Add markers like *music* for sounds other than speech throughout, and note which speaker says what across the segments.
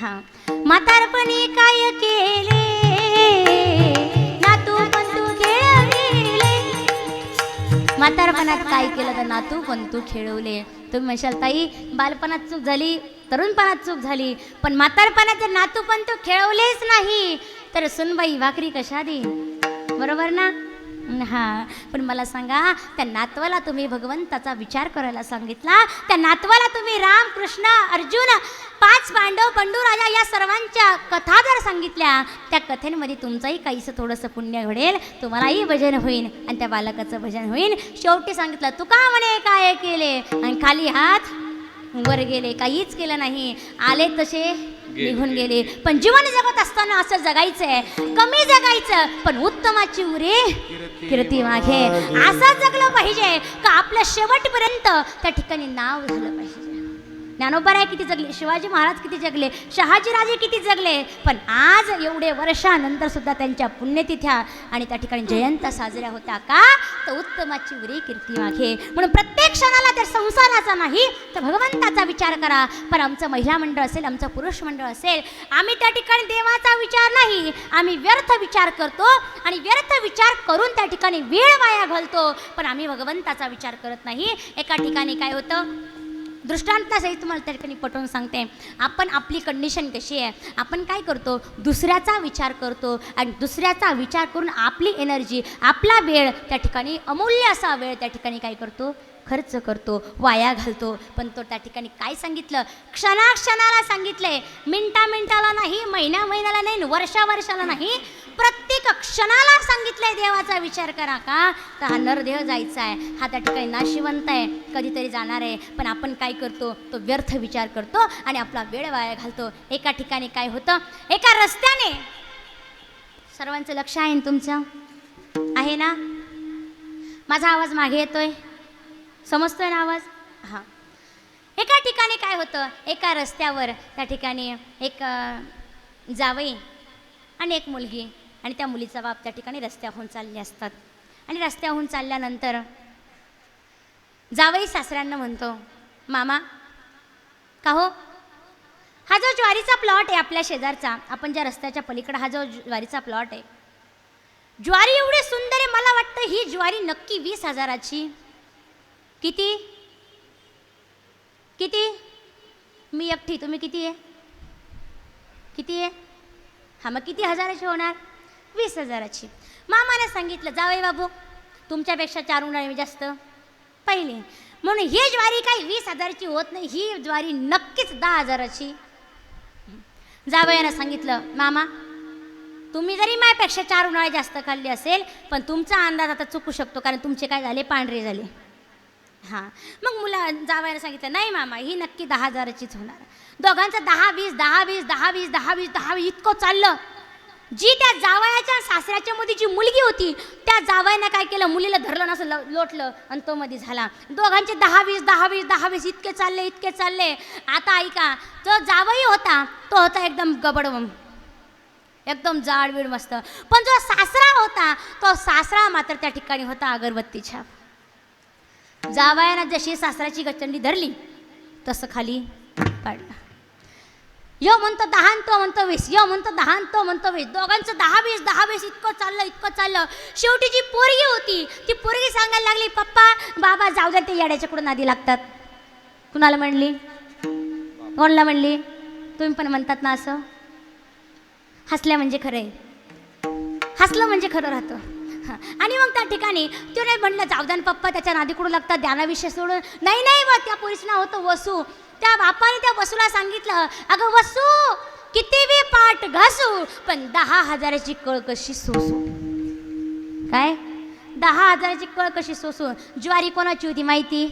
Speaker 1: हां. म्हातारपणी काय केले? नातू पंतू खेळविले. म्हातारपणात काय केलं तर नातू पंतू खेळवले? तुम्ही म्हणशाल ताई बालपणात चूक झाली तरुणपणात चूक झाली पण म्हातारपणात जर नातू पण तू खेळवलेच नाही. तर सुनबाई भाकरी कशा दे बरोबर ना? हां पण मला सांगा त्या नातवाला तुम्ही भगवंताचा विचार करायला सांगितला? त्या नातवाला तुम्ही राम कृष्ण अर्जुन पाच पांडव पंडूराजा या सर्वांच्या कथा जर सांगितल्या त्या कथेमध्ये तुमचंही काहीसं थोडंसं पुण्य घडेल तुम्हालाही भजन होईल आणि त्या बालकाचं भजन होईल शेवटी सांगितलं तू का म्हणे काय केले? आणि खाली हात वर गेले काहीच केलं नाही. आले तसे निघून गेले. पण जीवन जगत असताना असं जगायचंय. कमी जगायचं पण उत्तमाची उरे कीर्ती मागे. असं जगलं पाहिजे का आपल्या शेवटपर्यंत त्या ठिकाणी नाव झालं पाहिजे. ज्ञानोबाराय किती जगले शिवाजी महाराज किती जगले शहाजीराजे किती जगले पण आज एवढे वर्षानंतर सुद्धा त्यांच्या पुण्यतिथ्या आणि त्या ठिकाणी जयंत साजऱ्या होत्या का तर उत्तमाची उरी कीर्ती मागे. म्हणून प्रत्येक क्षणाला त्या संसाराचा नाही तर भगवंताचा विचार करा. पण आमचं महिला मंडळ असेल आमचं पुरुष मंडळ असेल आम्ही त्या ठिकाणी देवाचा विचार नाही आम्ही व्यर्थ विचार करतो आणि व्यर्थ विचार करून त्या ठिकाणी वेळ वाया घालतो. पण आम्ही भगवंताचा विचार करत नाही. एका ठिकाणी काय होतं? दृष्टांतासहित तुम्हाला त्या ठिकाणी पटवून सांगते. आपण आपली कंडिशन कशी आहे? आपण काय करतो? दुसऱ्याचा विचार करतो आणि दुसऱ्याचा विचार करून आपली एनर्जी आपला वेळ त्या ठिकाणी अमूल्य असा वेळ त्या ठिकाणी काय करतो? खर्च करतो वाया घालतो. पण तो त्या ठिकाणी काय सांगितलं? क्षणाक्षणाला सांगितलंय. मिनटा मिनटाला नाही महिन्या महिन्याला नाही वर्षा वर्षाला नाही. प्रत्येक क्षणाला सांगितलंय देवाचा विचार करा का? तर हा नरदेह जायचा आहे हा त्या ठिकाणी नाशिवंत आहे. कधीतरी जाणार आहे. पण आपण काय करतो? तो व्यर्थ विचार करतो आणि आपला वेळ वाया घालतो. एका ठिकाणी काय होतं? एका रस्त्याने. सर्वांचं लक्ष आहे ना तुमचं? आहे ना? माझा आवाज मागे येतोय? समजतोय ना आवाज? हां. एका ठिकाणी काय होतं? एका रस्त्यावर त्या ठिकाणी एक जावई आणि एक मुलगी आणि त्या मुलीचा बाप त्या ठिकाणी रस्त्याहून चालले असतात. आणि रस्त्याहून चालल्यानंतर जावई सासऱ्यांना म्हणतो मामा का हो? हा जो ज्वारीचा प्लॉट आहे आपल्या शेजारचा आपण ज्या रस्त्याच्या पलीकडे हा जो ज्वारीचा प्लॉट आहे ज्वारी एवढी सुंदर आहे मला वाटतं ही ज्वारी नक्की वीस हजाराची. किती? किती? मी एकठी तुम्ही किती आहे? किती आहे? हा मग किती हजाराची होणार? वीस हजाराची. मामाने सांगितलं जावई बाबू तुमच्यापेक्षा चार उन्हाळे मी जास्त पहिले. म्हणून ही ज्वारी काही वीस हजाराची होत नाही ही ज्वारी नक्कीच दहा हजाराची. जावयानं सांगितलं मामा तुम्ही जरी माझ्यापेक्षा चार उन्हाळे जास्त खाल्ली असेल पण तुमचा अंदाज आता चुकू शकतो कारण तुमचे काय झाले पांढरे झाले. हां. मग मुला जावायला सांगितलं नाही मामा ही नक्की दहा हजाराचीच होणार. दोघांचं दहा वीस दहा वीस दहा वीस दहा वीस दहा वीस इतकं चाललं. जी त्या जावयाच्या सासऱ्याच्या मध्ये जी मुलगी होती त्या जावयानं काय केलं? मुलीला धरलं नसं ल- लोटलं आणि तो मध्ये झाला. दोघांचे दहा वीस दहा वीस दहा वीस इतके चालले इतके चालले. आता ऐका जो जावई होता तो होता एकदम गबड एकदम जाडबीड मस्त. पण जो सासरा होता तो सासरा मात्र त्या ठिकाणी होता अगरबत्ती छाप जावयानं जशी सासऱ्याची गचंडी धरली तसं खाली पाडलं. यो म्हणतो दहा आणि तो म्हणतो वीस. यो म्हणतो दहा आणि तो म्हणतो वीस. दोघांचं दहा वीस दहा वीस इतकं चाललं इतकं चाललं. शेवटी जी पोरगी होती ती पोरगी सांगायला लागली पप्पा बाबा जाऊ द्या ते येड्याच्या कुठं नादी लागतात. कुणाला म्हणली? कोणाला म्हणली? तुम्ही पण म्हणतात ना असं? हसल्या म्हणजे खरं आहे. हसलं म्हणजे खरं राहतं. आणि मग त्या ठिकाणी तिने नाही म्हणलं जावदान पप्पा त्याच्या नादी कुठं लागतात? ध्यानाविषयी सोडून. नाही नाही बा त्या पोरीचं होतं वसू. त्या बापाने त्या वसूला सांगितलं अगं वसू किती बी पाठ घासू पण दहा हजाराची कळ कशी सोसू? काय? दहा हजाराची कळ कशी सोसू? ज्वारी कोणाची होती माहिती?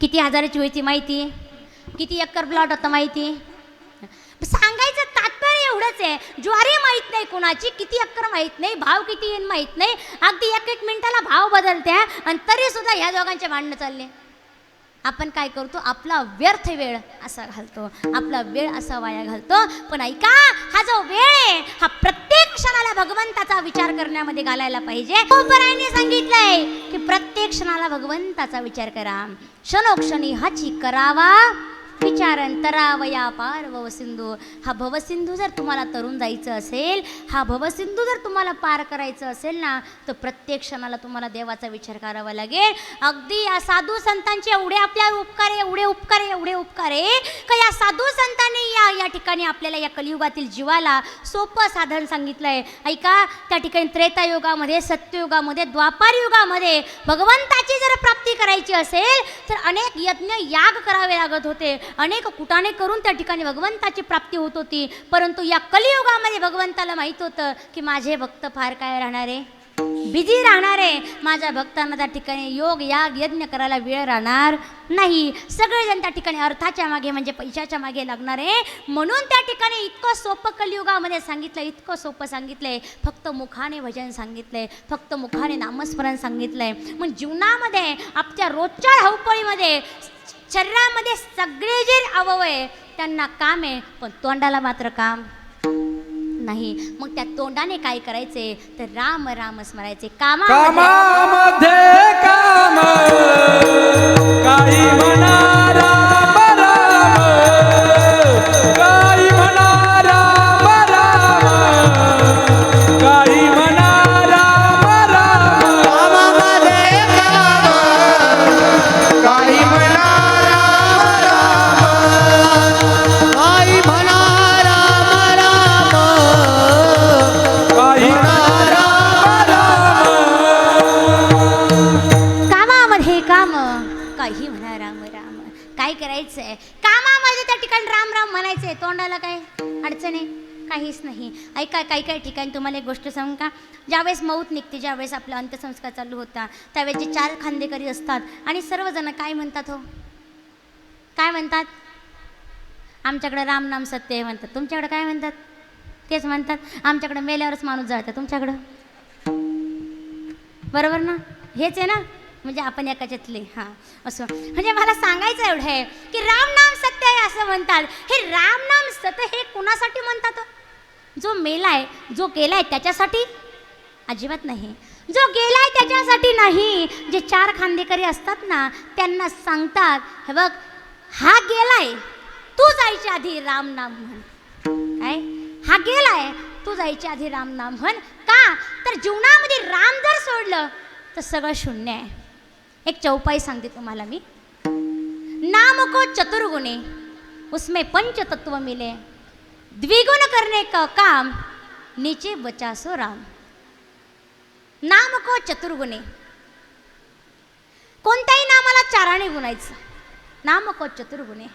Speaker 1: किती हजाराची होती माहिती? किती एकर प्लॉट होता माहिती? सांगायचं तात्पर्य एवढंच आहे. ज्वारी माहीत नाही कुणाची किती अक्कर माहीत नाही भाव किती येईन माहीत नाही. अगदी एक एक मिनिटाला भाव बदलते आणि तरी सुद्धा ह्या दोघांचे भांडणं चालले. आपण काय करतो? आपला व्यर्थ वेळ असा घालतो. आपला वेळ असा वाया घालतो. पण ऐका हा जो वेळ आहे हा प्रत्येक क्षणाला भगवंताचा विचार करण्यामध्ये घालायला पाहिजे. उपरायने सांगितलंय की प्रत्येक क्षणाला भगवंताचा विचार करा. क्षणोक्षणी हाची करावा. विचारन तरावया पार भवसिंधू हा भवसिंधू जर तुम्हाला तरुण जायचं असेल हा भवसिंधू जर तुम्हाला पार करायचं असेल ना तर प्रत्येक क्षणाला तुम्हाला देवाचा विचार करावा लागेल. अगदी या साधू संतांचे एवढे आपल्यावर उपकार आहे एवढे उपकार आहे एवढे उपकार आहे का या साधू संतांनी या या ठिकाणी आपल्याला या कलियुगातील जीवाला सोपं साधन सांगितलं आहे ऐका त्या ठिकाणी त्रेतायुगामध्ये सत्ययुगामध्ये द्वापार युगामध्ये भगवंताची जर प्राप्ती करायची असेल तर अनेक यज्ञ याग करावे लागत होते. अनेक कुटाने करून त्या ठिकाणी भगवंताची प्राप्ती होत होती. परंतु या कलियुगामध्ये भगवंताला माहीत होतं की माझे भक्त फार काय राहणार? आहे बिझी राहणार. आहे माझ्या भक्तांना त्या ठिकाणी योग याग यज्ञ करायला वेळ राहणार नाही. सगळेजण त्या ठिकाणी अर्थाच्या मागे म्हणजे पैशाच्या मागे लागणार. आहे म्हणून त्या ठिकाणी इतकं सोपं कलियुगामध्ये सांगितलं इतकं सोपं सांगितलंय. फक्त मुखाने भजन सांगितलंय फक्त मुखाने नामस्मरण सांगितलंय. मग जीवनामध्ये आपल्या रोजच्या धावपळीमध्ये शरीरामध्ये सगळे जे अवयव त्यांना काम आहे पण तोंडाला मात्र काम नाही. मग त्या तोंडाने काय करायचे? तर राम राम स्मरायचे. कामा
Speaker 2: कामामध्ये काम. काही म्हणा
Speaker 1: ज्यावेळेस मौत निघते ज्यावेळेस आपला अंत्यसंस्कार चालू होता त्यावेळेस जे चार खांदेकरी असतात आणि सर्वजण काय म्हणतात हो? काय म्हणतात? आमच्याकडं राम नाम सत्य आहे म्हणतात. तुमच्याकडं काय म्हणतात? तेच म्हणतात. आमच्याकडं मेल्यावरच माणूस जातं तुमच्याकडं? बरोबर ना? हेच आहे ना? म्हणजे आपण एकाच्यातले. हां असं. म्हणजे मला सांगायचं एवढं आहे की राम नाम सत्य आहे असं म्हणतात. हे राम नाम सत्य हे कुणासाठी म्हणतात हो? जो मेला आहे जो गेलाय त्याच्यासाठी अजिबात नाही. जो गेलाय त्याच्यासाठी नाही. जे चार खांदेकरी असतात ना त्यांना सांगतात हे बघ हा गेलाय तू जायच्या आधी राम नाम म्हण. काय? हा गेलाय तू जायच्या आधी राम नाम म्हण. का? तर जीवनामध्ये राम जर सोडलं तर सगळं शून्य आहे. एक चौपाई सांगते तुम्हाला मी. नाम को चतुर्गुणे उसमें पंच तत्व मिले. द्विगुण करने का काम नीचे बचासो राम. नामको चतुर्गुणे. कोणत्याही नामाला चाराने गुणायचं. नामको चतुर्गुणे.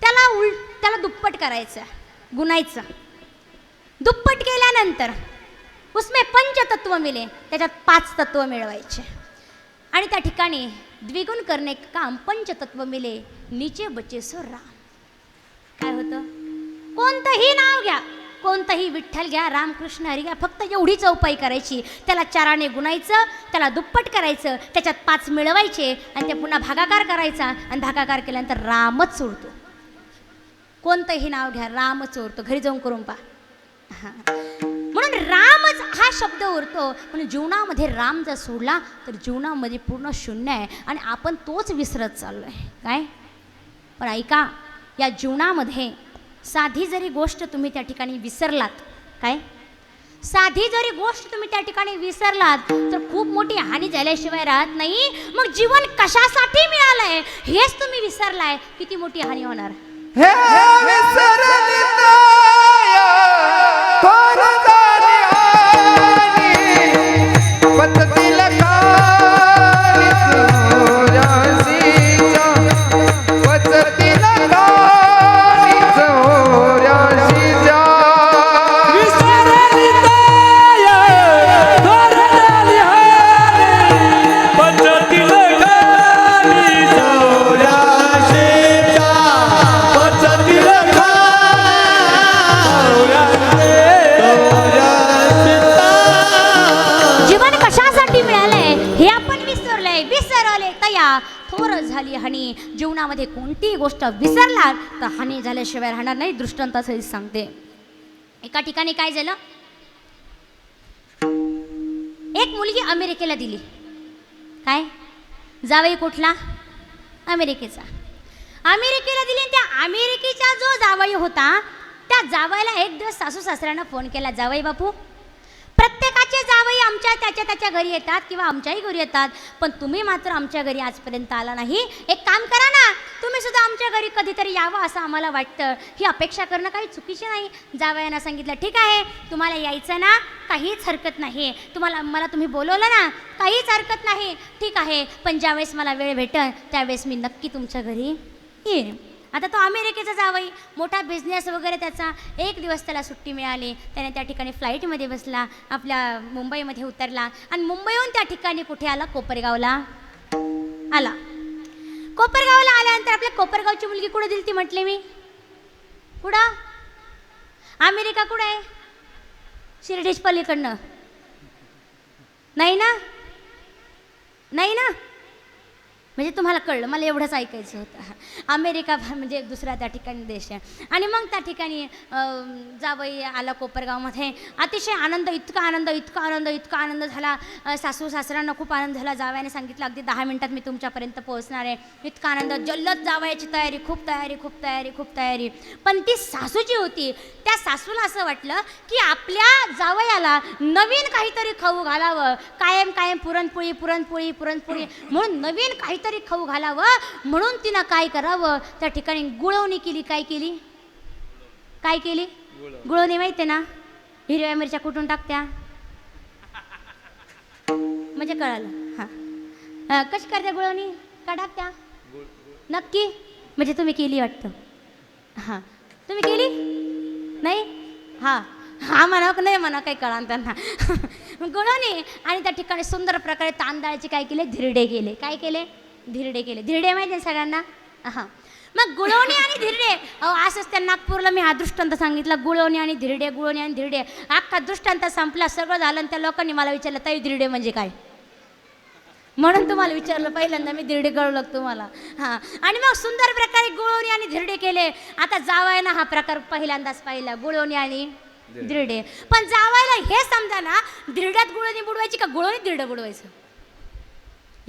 Speaker 1: त्याला उल त्याला दुप्पट करायचं गुणायचं. दुप्पट केल्यानंतर उसमे पंचतत्व मिले त्याच्यात पाच तत्व मिळवायचे. आणि त्या ठिकाणी द्विगुण करणे काम पंचतत्व मिले नीचे बचे सो राम. काय होतं? कोणतंही नाव घ्या. कोणतंही विठ्ठल घ्या रामकृष्ण हरी घ्या फक्त एवढी चौपाई करायची. त्याला चाराने गुणायचं त्याला दुप्पट करायचं त्याच्यात पाच मिळवायचे आणि ते पुन्हा भागाकार करायचा आणि भागाकार केल्यानंतर रामच सोडतो. कोणतंही नाव घ्या रामच उरतो घरी जाऊन करून पा म्हणून रामच हा शब्द उरतो. म्हणून जीवनामध्ये राम जर सोडला तर जीवनामध्ये पूर्ण शून्य आहे. आणि आपण तोच विसरत चाललो आहे काय? पण ऐका या जीवनामध्ये साधी जरी गोष्ट तुम्ही त्या ठिकाणी विसरलात काय? साधी जरी गोष्ट तुम्ही त्या ठिकाणी विसरलात तर खूप मोठी हानी झाल्याशिवाय राहत नाही. मग जीवन कशासाठी मिळालंय? हेच तुम्ही विसरलाय. किती मोठी हानी होणार?
Speaker 3: हे विसरली
Speaker 1: कोणतीही गोष्ट विसरलात तर हानी झाल्याशिवाय राहणार नाही दृष्टांतासहित सांगते. एका ठिकाणी काय झालं? एक मुलगी अमेरिकेला दिली. काय? जावई कुठला? अमेरिकेचा. अमेरिकेला दिली त्या अमेरिकेचा जो जावई होता त्या जावईला एक दिवस सासू सासऱ्यानं फोन केला जावई बापू प्रत्येकाचे जावई आमच्या त्याच्या त्याच्या घरी येतात किंवा आमच्याही घरी येतात पण तुम्ही मात्र आमच्या घरी आजपर्यंत आला नाही. एक काम करा सुद्धा आमच्या घरी कधीतरी यावं असं आम्हाला वाटतं. ही अपेक्षा करणं काही चुकीची नाही. जावयानं सांगितलं ठीक आहे तुम्हाला यायचं ना काहीच हरकत नाही. तुम्हाला मला तुम्ही बोलवलं ना काहीच हरकत नाही. ठीक आहे पण ज्यावेळेस मला वेळ भेटन त्यावेळेस मी नक्की तुमच्या घरी येईन. आता तो अमेरिकेचा जावई मोठा बिझनेस वगैरे त्याचा. एक दिवस त्याला सुट्टी मिळाली. त्याने त्या ठिकाणी फ्लाईटमध्ये बसला आपल्या मुंबईमध्ये उतरला आणि मुंबईहून त्या ठिकाणी कुठे आला? कोपरगावला आला. कोपरगावला आल्यानंतर आपल्या कोपरगावची मुलगी कुठं दिली ती म्हटले मी? कुठं? अमेरिका कुठं आहे? शिर्डीच पलीकडनं. नाही ना? नाही ना? म्हणजे तुम्हाला कळलं मला एवढंच ऐकायचं होतं. अमेरिका भा- म्हणजे दुसरा त्या ठिकाणी देश आहे. आणि मग त्या ठिकाणी जावई आला कोपरगावमध्ये. अतिशय आनंद इतका आनंद इतका आनंद इतका आनंद झाला. सासू सासऱ्यांना खूप आनंद झाला. जावयाने सांगितलं अगदी दहा मिनटात मी तुमच्यापर्यंत पोहोचणार आहे. इतका आनंद जल्लद जावयाची तयारी खूप तयारी खूप तयारी खूप तयारी. पण ती सासू जी होती त्या सासूला असं वाटलं की आपल्या जावयाला नवीन काहीतरी खाऊ घालावं. कायम कायम पुरणपोळी पुरणपोळी पुरणपोळी. म्हणून नवीन काही काहीतरी खाऊ घालावं. म्हणून तिनं काय करावं? त्या ठिकाणी गुळवणी केली. काय केली? काय केली? गुळवणी. माहिती आहे ना? हिरव्या मिरच्या कुठून टाकत्या? म्हणजे कळालं. हां. कशी करते गुळवणी? का टाकत्या? नक्की? म्हणजे तुम्ही केली वाटतं. हां. तुम्ही केली? नाही? हां. हा म्हणा नाही म्हणा काही कळा त्यांना. *laughs* गुळवणी. आणि त्या ठिकाणी सुंदर प्रकारे तांदळाचे काय केले? धिरडे केले. काय केले? धिरडे केले. धिरडे माहिती आहे सगळ्यांना? हां मग गुळवणी आणि धिरडे. अहो असंच त्या नागपूरला मी हा दृष्टांत सांगितला. गुळवणी आणि धिरडे गुळवणी आणि धिरडे. अख्खा दृष्टांत संपला सगळं झालं आणि त्या लोकांनी मला विचारलं ताई धिरडे म्हणजे काय? म्हणून तुम्हाला विचारलं पहिल्यांदा मी धिरडे कळू तुम्हाला? हां. आणि मग सुंदर प्रकारे गुळवणी आणि धिरडे केले. आता जावायना हा प्रकार पहिल्यांदाच पाहिला गुळवणी आणि धिरडे. पण जावायला हे समजा ना धिरड्यात गुळवणी बुडवायची का गुळवणी धिरडं बुडवायचं?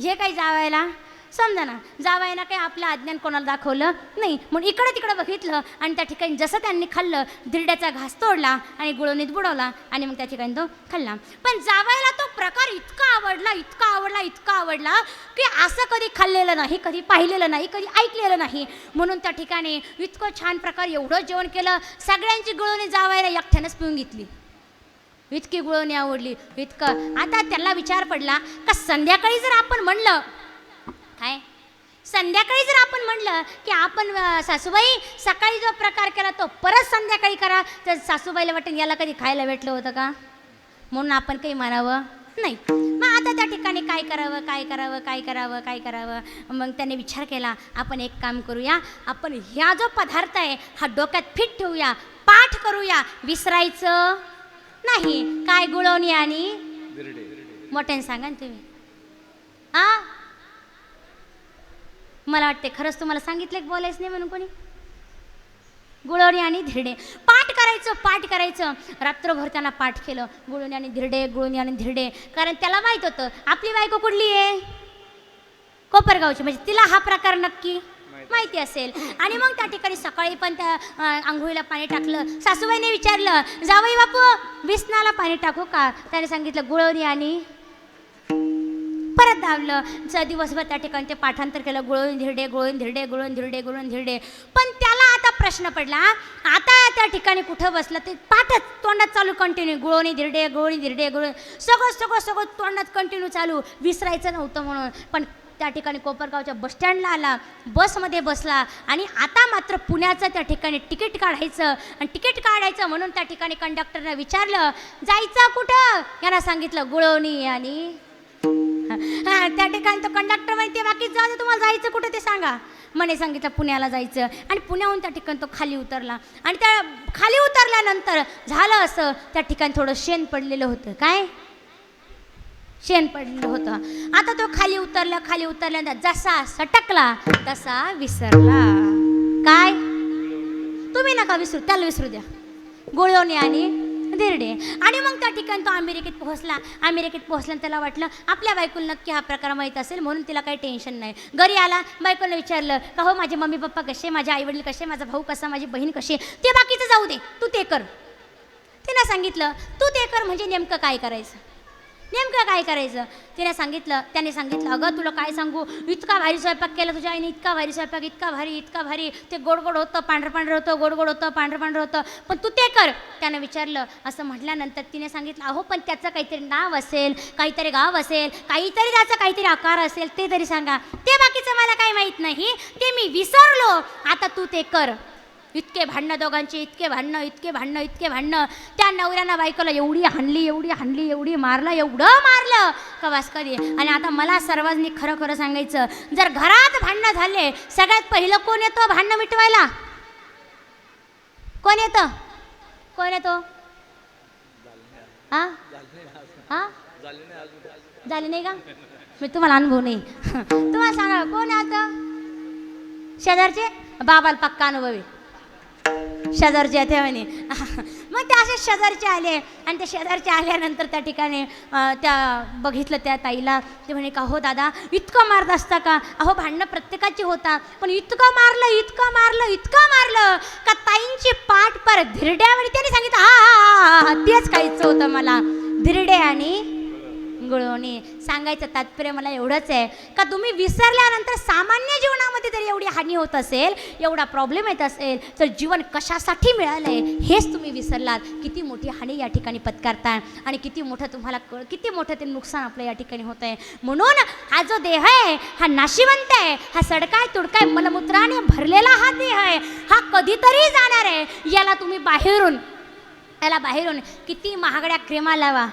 Speaker 1: हे काही जावायला? समजा ना जावायला काही आपलं अज्ञान कोणाला दाखवलं? नाही. म्हणून इकडं तिकडं बघितलं आणि त्या ठिकाणी जसं त्यांनी खाल्लं धिरड्याचा घास तोडला आणि गुळवणीत बुडवला आणि मग त्या ठिकाणी तो खाल्ला. पण जावायला तो प्रकार इतका आवडला इतका आवडला इतका आवडला की असं कधी खाल्लेलं नाही कधी पाहिलेलं नाही कधी ऐकलेलं नाही. म्हणून त्या ठिकाणी इतकं छान प्रकार एवढं जेवण केलं सगळ्यांची गुळवणी जावायला एकट्यानंच पिऊन घेतली. इतकी गुळवणी आवडली इतकं. आता त्याला विचार पडला का संध्याकाळी जर आपण म्हणलं काय संध्याकाळी जर आपण म्हणलं की आपण सासूबाई सकाळी जो प्रकार केला तो परत संध्याकाळी करा तर सासूबाईला वाटेल याला कधी खायला भेटलं होतं का? म्हणून आपण काही म्हणावं नाही. मग आता त्या ठिकाणी काय करावं काय करावं काय करावं काय करावं? मग त्याने विचार केला आपण एक काम करूया आपण ह्या जो पदार्थ आहे हा डोक्यात फिट ठेवूया पाठ करूया विसरायचं नाही. काय गुळवणी आणि? मोठ्याने सांगा ना तुम्ही. हा मला वाटते खरंच तुम्हाला सांगितलं की बोलायचं नाही म्हणून कोणी? गुळवणी आणि धिरडे. पाठ करायचं पाठ करायचं. रात्रभर त्यांना पाठ केलं. गुळवणी आणि धिरडे गुळवणी आणि धिरडे. कारण त्याला माहीत होतं आपली बायको कुठली आहे? कोपरगावची. म्हणजे तिला हा प्रकार नक्की माहिती. असेल. आणि मग त्या ठिकाणी सकाळी पण त्या आंघोळीला पाणी टाकलं. सासूबाईने विचारलं जावई बापू विसनाला पाणी टाकू का? त्याने सांगितलं गुळवणी आणि परत धावलं. च दिवसभर त्या ठिकाणी ते पाठांतर केलं. गुळून धिरडे गुळून धिरडे गुळून धिरडे गुळून धिरडे. पण त्याला आता प्रश्न पडला आता त्या ठिकाणी कुठं बसलं ते पाठच तोंडात चालू कंटिन्यू गुळवणी धिरडे गुळवणी धिरडे गुळवणी सगळं सगळं सगळं तोंडात कंटिन्यू चालू. विसरायचं नव्हतं म्हणून. पण त्या ठिकाणी कोपरगावच्या बसस्टँडला आला. बसमध्ये बसला. आणि आता मात्र पुण्याचं त्या ठिकाणी तिकीट काढायचं. आणि तिकीट काढायचं म्हणून त्या ठिकाणी कंडक्टरनं विचारलं जायचं कुठं? याला सांगितलं गुळवणी आणि त्या ठिकाणी तो कंडक्टर माहिती आहे बाकी जाऊ दे, तुम्हाला जायचं कुठे ते सांगा. म्हणे सांगितलं पुण्याला जायचं. आणि पुण्याहून त्या ठिकाणी तो खाली उतरला. आणि त्या खाली उतरल्यानंतर झालं असं त्या ठिकाणी थोडं शेण पडलेलं होतं. काय? शेण पडलेलं होतं. आता तो खाली उतरला खाली उतरल्यानंतर जसा सटकला तसा विसरला. काय? तुम्ही नका विसरू त्याला विसरू द्या. गोळवणे आणि धिरडे. आणि मग त्या ठिकाणी तो अमेरिकेत पोहोचला. अमेरिकेत पोहोचल्यानं त्याला वाटलं आपल्या बायकोला नक्की हा प्रकार माहीत असेल म्हणून तिला काही टेन्शन नाही. घरी आला बायकोला विचारलं का हो माझे मम्मी पप्पा कसे माझे आईवडील कसे माझा भाऊ कसा माझी बहीण कशी ते बाकीचं जाऊ दे तू ते कर. तिनं सांगितलं तू ते कर म्हणजे नेमकं काय करायचं? नेमकं काय करायचं? तिने सांगितलं त्याने सांगितलं अगं तुला काय सांगू? इतका भारी स्वयंपाक केला तुझ्या आईने इतका भारी स्वयंपाक इतका भारी इतका भारी. ते गोड गोड होतं पांढरं पांढरं होतं गोड गोड होतं पांढरं पांढरं होतं. पण तू ते कर. त्यानं विचारलं असं म्हटल्यानंतर तिने सांगितलं अहो पण त्याचं काहीतरी नाव असेल काहीतरी गाव असेल काहीतरी त्याचा काहीतरी आकार असेल ते तरी सांगा. ते बाकीचं मला काही माहीत नाही. ते मी विसरलो. आता तू ते कर. इतके भांडणं दोघांचे इतके भांडणं इतके भांडणं इतके भांडणं. त्या नवऱ्यानं बायकोला एवढी हाणली एवढी हाणली एवढी मारलं एवढं मारलं. का वास कधी? आणि आता मला सर्वांनी खरं खरं सांगायचं जर घरात भांडणं झाले सगळ्यात पहिलं कोण येतं भांडणं मिटवायला? कोण येतं? कोण येतो? हां हां झाले नाही का? मी तुम्हाला अनुभव नाही. तुम्हाला सांगा कोण आता? शेजारचे? बाबाला पक्का अनुभवी शेजारचे येते म्हणे. *laughs* मग ते असे शेजारचे आले. आणि ते शेजारचे आल्यानंतर त्या ठिकाणी त्या बघितलं त्या ताईला. ते म्हणे का हो दादा इतकं मारत असता का? अहो भांडणं प्रत्येकाची होता. पण इतकं मारलं इतकं मारलं इतकं मारलं का ताईंची पाठ पर धिरड्या म्हणे. त्याने सांगितलं हा, हा हा हा तेच खायचं होतं मला. धिरडे आणि गुळवणी सांगायचं तात्पर्य मला एवढंच आहे. का तुम्ही विसरल्यानंतर सामान्य जीवनामध्ये जर एवढी हानी होत असेल एवढा प्रॉब्लेम येत असेल तर जीवन कशासाठी मिळालं आहे हेच तुम्ही विसरलात. किती मोठी हानी या ठिकाणी पत्कारताय आणि किती मोठं तुम्हाला कळ किती मोठं ते नुकसान आपलं या ठिकाणी होत आहे म्हणून हा जो देह आहे हा नाशिवंत आहे हा सडकाय तुडकाय मलमूत्राने भरलेला हा देह आहे हा कधीतरी जाणार आहे. याला तुम्ही बाहेरून याला बाहेरून किती महागड्या क्रेमा लावा.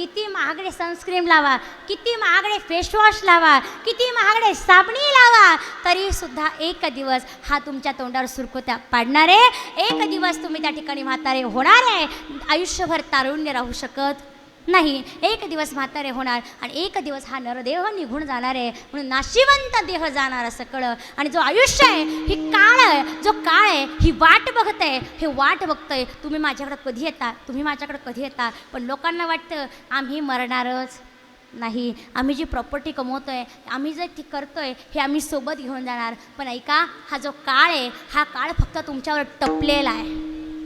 Speaker 1: किती महागडे सनस्क्रीम लावा किती महागडे फेसवॉश लावा किती महागडे साबणी लावा तरीसुद्धा एक दिवस हा तुमच्या तोंडावर सुरकुत्या पाडणार आहे एक दिवस तुम्ही त्या ठिकाणी म्हातारे होणार आहे आयुष्यभर तारुण्य राहू शकत नाही एक दिवस म्हातारे होणार आणि एक दिवस हा नरदेह निघून जाणार आहे. म्हणून नाशिवंत देह जाणार असं कळं आणि जो आयुष्य आहे ही काळ आहे जो काळ आहे ही वाट बघत आहे हे वाट बघतंय. तुम्ही माझ्याकडे कधी येता? तुम्ही माझ्याकडे कधी येता? पण लोकांना वाटतं आम्ही मरणारच नाही. आम्ही जी प्रॉपर्टी कमवतो आहे आम्ही जे ती करतो आहे हे आम्ही सोबत घेऊन जाणार. पण ऐका हा जो काळ आहे हा काळ फक्त तुमच्यावर टपलेला आहे.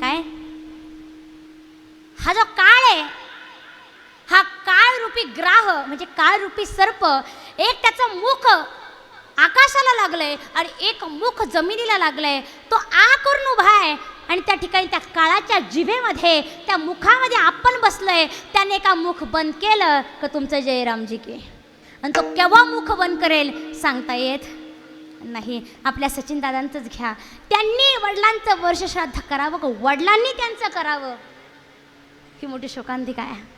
Speaker 1: काय? हा जो काळ आहे हा काळरूपी ग्राह म्हणजे काळरूपी सर्प एक त्याचं मुख आकाशाला लागलंय आणि एक मुख जमिनीला लागलंय. तो आ करून उभा आहे आणि त्या ठिकाणी त्या काळाच्या जिभेमध्ये त्या मुखामध्ये आपण बसलंय. त्याने का मुख बंद केलं का तुमचं जयरामजी के? आणि तो केव्हा मुख बंद करेल सांगता येत नाही. आपल्या सचिन दादांचंच घ्या. त्यांनी वडिलांचं वर्षश्राद्ध करावं का वडिलांनी त्यांचं करावं? ही मोठी शोकांतिका आहे.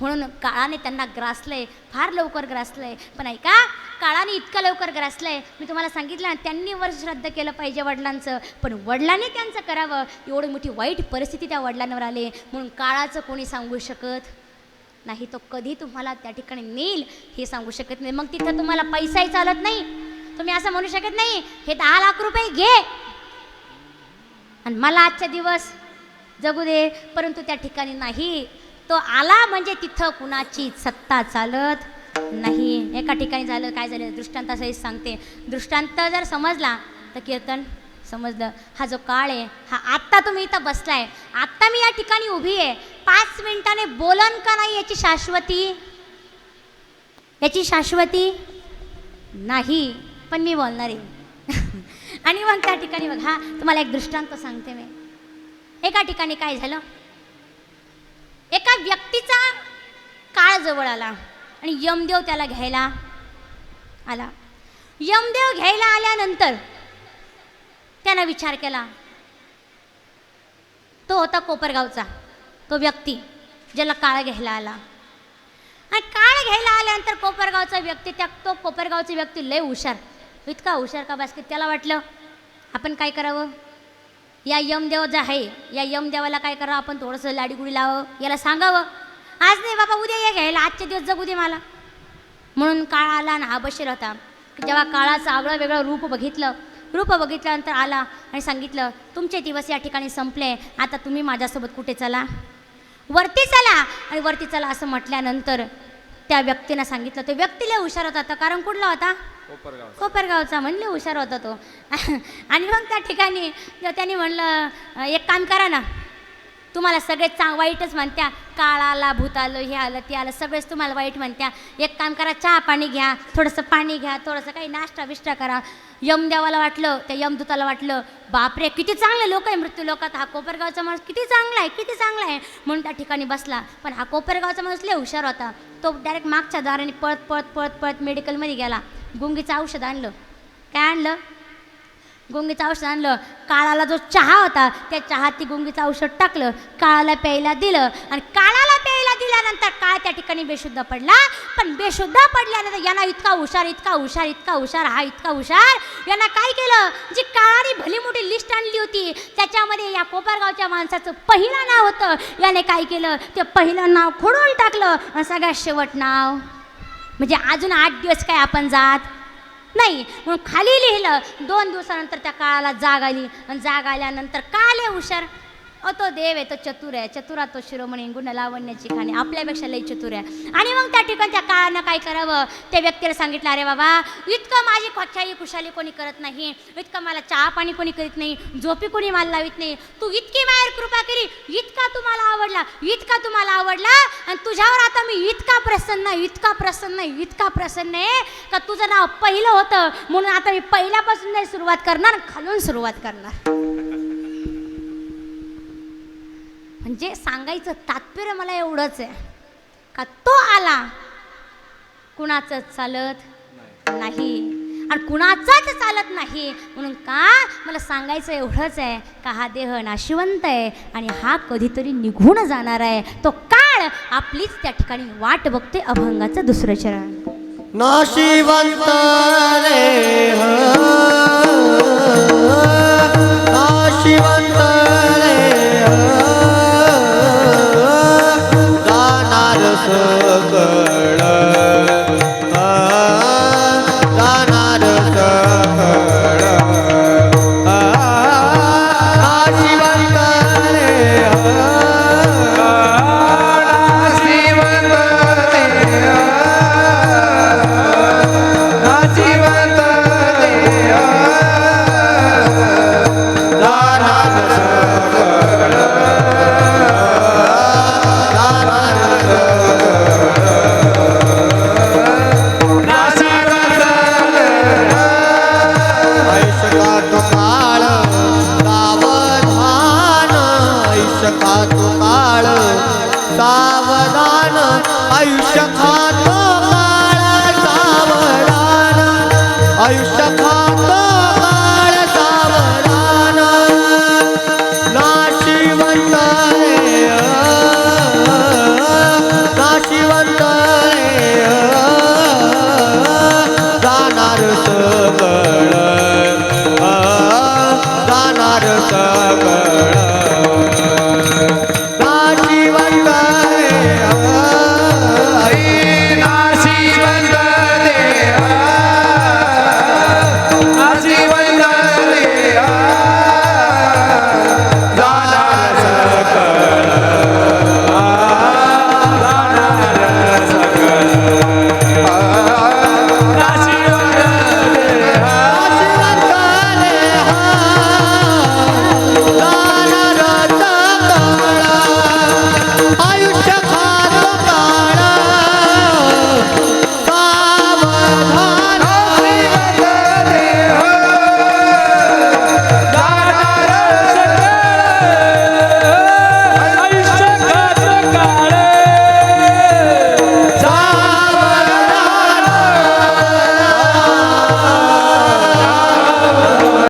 Speaker 1: म्हणून काळाने त्यांना ग्रासलंय फार लवकर ग्रासलंय. पण ऐका काळाने इतकं लवकर ग्रासलंय. मी तुम्हाला सांगितलं ना त्यांनी वर्ष श्रद्ध केलं पाहिजे वडिलांचं. पण वडिलांनी त्यांचं करावं. एवढी मोठी वाईट परिस्थिती त्या वडिलांवर आली. म्हणून काळाचं कोणी सांगू शकत नाही? तो कधी तुम्हाला त्या ठिकाणी नेईल हे सांगू शकत नाही. मग तिथं तुम्हाला पैसाही चालत नाही. तुम्ही असं म्हणू शकत नाही हे दहा लाख रुपये घे. आणि मला आजचा दिवस जगू दे परंतु त्या ठिकाणी नाही. तो आला म्हणजे तिथं कुणाची सत्ता चालत नाही. एका ठिकाणी झालं काय झालं? दृष्टांतासहित सांगते. दृष्टांत जर समजला तर कीर्तन समजलं. हा जो काळ आहे हा आत्ता तुम्ही इथं बसलाय. आत्ता मी या ठिकाणी उभी आहे. पाच मिनिटाने बोलन का नाही याची शाश्वती? याची शाश्वती नाही पण मी बोलणार आहे. *laughs* आणि मग त्या ठिकाणी बघा तुम्हाला एक दृष्टांत सांगते मी. एका ठिकाणी काय झालं? एका व्यक्तीचा काळ जवळ आला आणि यमदेव त्याला घ्यायला आला. यमदेव घ्यायला आल्यानंतर त्यानं विचार केला तो होता कोपरगावचा तो व्यक्ती ज्याला काळ घ्यायला आला. आणि काळ घ्यायला आल्यानंतर कोपरगावचा व्यक्ती त्या तो कोपरगावचा व्यक्ती लय हुशार. इतका हुशार का बास की त्याला वाटलं आपण काय करावं? या यमदेव जे आहे या यमदेवाला काय करावं? आपण थोडंसं लाडीगुडी लावं याला सांगावं. आज नाही बाबा उद्या ये घ्यायला आजचे दिवस जगू दे मला. म्हणून काळ आला आणि हा बशीर होता. जेव्हा काळाचं आगळं वेगळं रूप बघितलं रूप बघितल्यानंतर आला आणि सांगितलं तुमचे दिवस या ठिकाणी संपले आता तुम्ही माझ्यासोबत कुठे चला? वरती चला. आणि वरती चला असं म्हटल्यानंतर त्या व्यक्तीनं सांगितलं. तो व्यक्तीला हुशार होता. कारण कुठला होता? कोपरगावचा. म्हणले हुशार होता तो. आणि मग त्या ठिकाणी जेव्हा त्यांनी म्हणलं एक काम करा ना तुम्हाला सगळेच चांग वाईटच म्हणत्या. काळ आला भूत आलं हे आलं ते आलं सगळेच तुम्हाला वाईट म्हणत्या. एक काम करा चहा पाणी घ्या थोडंसं पाणी घ्या थोडंसं काही नाश्ता बिष्टा करा. यमदेवाला वाटलं त्या यमदूताला वाटलं बापरे किती चांगले लोक आहे मृत्यू लोकात. हा कोपरगावचा माणूस किती चांगला आहे किती चांगला आहे. म्हणून त्या ठिकाणी बसला. पण हा कोपरगावचा माणूस लय हुशार होता. तो डायरेक्ट मागच्या दाराने पळत पळत पळत पळत मेडिकलमध्ये गेला. गुंगीचं औषध आणलं. काय आणलं? गुंगीचं औषध आणलं. काळाला जो चहा होता त्या चहात ती गुंगीचं औषध टाकलं काळाला प्यायला दिलं आणि काळाला प्यायला दिल्यानंतर काळ त्या ठिकाणी बेशुद्ध पडला. पण बेशुद्ध पडल्यानंतर यांना इतका हुशार इतका हुशार इतका हुशार हा इतका हुशार. यांना काय केलं? जी काळाने भली मोठी लिस्ट आणली होती त्याच्यामध्ये या कोपरगावच्या माणसाचं पहिलं नाव होतं. याने काय केलं? ते पहिलं नाव खोडून टाकलं. आणि सगळ्यात शेवट नाव म्हणजे अजून आठ दिवस काय आपण जात नाही. म्हणून खाली लिहिलं दोन दिवसानंतर त्या काळाला जाग आली. आणि जाग आल्यानंतर का आले हुशार? अ तो देव आहे तो चतुर आहे. चतुरा तो शिरोमणी गुण लावण्याची खाणे. आपल्यापेक्षा लई चतुर आहे. आणि मग त्या ठिकाणी त्या काळानं काय करावं? त्या व्यक्तीला सांगितलं अरे बाबा इतकं माझी खोच्छाई खुशाली कोणी करत नाही. इतकं मला चहा पाणी कोणी करीत नाही. झोपी कोणी मला लावित नाही. तू इतकी माहेर कृपा केली. इतका तुम्हाला आवडला. इतका तुम्हाला आवडला. आणि तुझ्यावर आता मी इतका प्रसन्न इतका प्रसन्न इतका प्रसन्न आहे का तुझं नाव पहिलं होतं. म्हणून आता मी पहिल्यापासून नाही सुरुवात करणार खालून सुरुवात करणार. म्हणजे सांगायचं तात्पर्य मला एवढंच आहे. का तो आला कुणाचं चालत नाही. आणि कुणाचाच चालत नाही. म्हणून का मला सांगायचं एवढंच आहे का हा देह नाशिवंत आहे आणि हा कधीतरी निघून जाणार आहे. तो काळ आपलीच त्या ठिकाणी वाट बघते अभंगाचं दुसरं चरण.
Speaker 4: नाशिवंत नाशिवंत